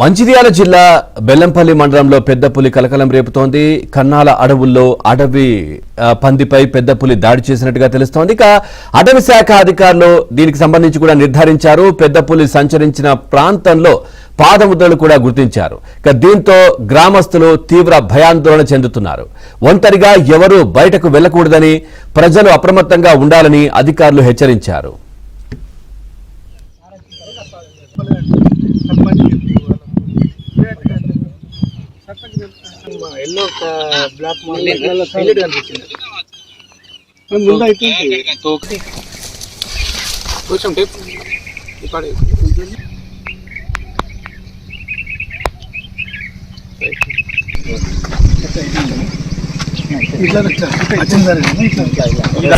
మంచిర్యాల జిల్లా బెల్లంపల్లి మండలంలో పెద్ద పులి కలకలం రేపుతోంది. కన్నాల అడవుల్లో అడవి పందిపై పెద్ద పులి దాడి చేసినట్టుగా తెలుస్తోంది. ఇక అటవీ శాఖ అధికారులు దీనికి సంబంధించి కూడా నిర్ధారించారు. పెద్ద పులి సంచరించిన ప్రాంతంలో పాదముద్రలు కూడా గుర్తించారు. ఇక దీంతో గ్రామస్తులు తీవ్ర భయాందోళన చెందుతున్నారు. ఒంటరిగా ఎవరూ బయటకు వెళ్ళకూడదని ప్రజలు అప్రమత్తంగా ఉండాలని అధికారులు హెచ్చరించారు. ఎల్లో బ్లాక్ హైలైట్ కనిపించింది ముందు అయితే తోకి కొంచెం టేప్ ఇక్కడ ఇట్లా వచ్చింది ఇట్లా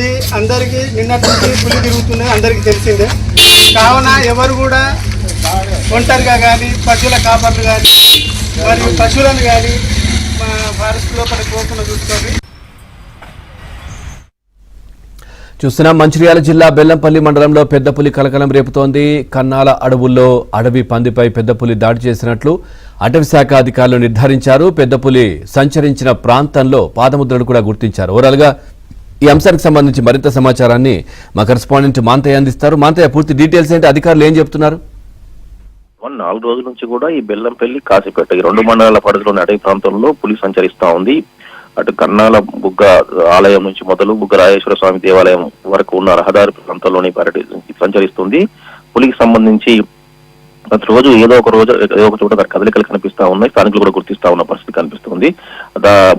ఇది అందరికీ నిన్నటి నుంచి పులి తిరుగుతుందని అందరికీ తెలిసిందే. కావున ఎవరు కూడా ఒంటరిగా కానీ పశువుల కాపర్లు కానీ మరియు పశువులను కానీ మా ఫారెస్ట్ లోపల పోకుండా చూసుకోండి. చూస్తున్నాం మంచిర్యాల జిల్లా బెల్లంపల్లి మండలంలో పెద్ద పులి కలకలం రేపుతోంది. కన్నాల అడవుల్లో అడవి పందిపై పెద్ద పులి దాడి చేసినట్లు అటవీ శాఖ అధికారులు నిర్ధారించారు. పెద్ద పులి సంచరించిన ప్రాంతంలో పాదముద్రలు కూడా గుర్తించారు. ఓవరాల్గా ఈ అంశానికి సంబంధించి మరింత సమాచారాన్ని మా కరెస్పాండెంట్ మాంతయ్య అందిస్తారు. మాంతయ్య పూర్తి డీటెయిల్స్ ఏంటి? అధికారులు ఏం చెప్తున్నారు? వన్ నాలుగు రోజుల నుంచి కూడా ఈ బెల్లంపల్లి కాశీపేట ఈ రెండు మండలాల పరిధిలోని అటవీ ప్రాంతంలో పులి సంచరిస్తా ఉంది. అటు కన్నాల బుగ్గ ఆలయం నుంచి మొదలు బుగ్గ రాజేశ్వర స్వామి దేవాలయం వరకు ఉన్న రహదారి ప్రాంతంలోని పర్యటి సంచరిస్తుంది. పులికి సంబంధించి ప్రతి రోజు ఏదో ఒక రోజు ఏదో ఒక చోట కదలికలు కనిపిస్తా ఉన్నాయి. స్థానికులు కూడా గుర్తిస్తా ఉన్న పరిస్థితి కనిపిస్తుంది.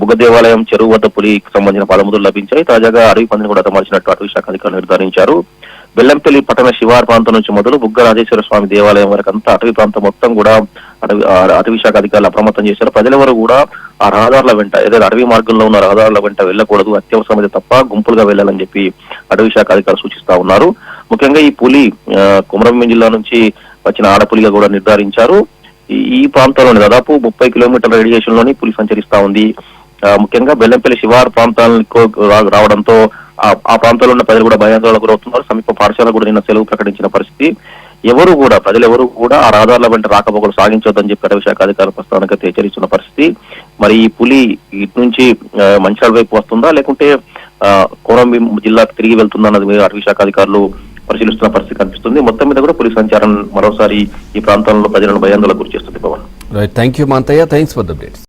బుగ్గ దేవాలయం చెరువు వద్ద పులికి సంబంధించిన పాలముద్రలు లభించాయి. తాజాగా అడవి పందిని కూడా అమర్చినట్టు అటవీ శాఖ అధికారులు నిర్ధారించారు. బెల్లంపల్లి పట్టణ శివారు ప్రాంతం నుంచి మొదలు బుగ్గ రాజేశ్వర స్వామి దేవాలయం వరకు అంతా అటవీ ప్రాంతం మొత్తం కూడా అటవీ ఆ అటవీ శాఖ అధికారులు అప్రమత్తం చేశారు. ప్రజలెవరు కూడా ఆ రహదారుల వెంట ఏదైనా అడవి మార్గంలో ఉన్న రహదారుల వెంట వెళ్ళకూడదు అత్యవసరమైతే తప్ప గుంపులుగా వెళ్ళాలని చెప్పి అటవీ శాఖ అధికారులు సూచిస్తా ఉన్నారు. ముఖ్యంగా ఈ పులి కుమరంభీం జిల్లా నుంచి వచ్చిన ఆడపులిగా కూడా నిర్ధారించారు. ఈ- ప్రాంతంలోని దాదాపు ముప్పై కిలోమీటర్ల రేడియేషన్లోని పులి సంచరిస్తా ఉంది. ముఖ్యంగా బెల్లంపల్లి శివారు ప్రాంతాలకు రావడంతో ఆ- ఆ ప్రాంతంలో ఉన్న ప్రజలు కూడా భయాందోళనకు గురవుతున్నారు. సమీప పాఠశాల కూడా నిన్న సెలవు ప్రకటించిన పరిస్థితి. ఎవరు కూడా ప్రజలు ఎవరు కూడా ఆ రహదారుల వెంట రాకపోకలు సాగించొద్దని చెప్పి అటవీ శాఖ అధికారులు ప్రస్తుతానికి హెచ్చరిస్తున్న పరిస్థితి. మరి ఈ పులి ఇటు నుంచి మంచాల మంచిర్యాల వైపు వస్తుందా? లేకుంటే ఆ, జిల్లాకు తిరిగి వెళ్తుందా అన్నది అటవీ శాఖ అధికారులు పరిశీలిస్తున్న పరిస్థితి కనిపిస్తుంది. మొత్తం మీద కూడా పోలీస్ సంచారం మరోసారి ఈ ప్రాంతంలో ప్రజలను భయాందోళన గురి చేస్తుంది Pavan right thank you Manthayya. Thanks for the updates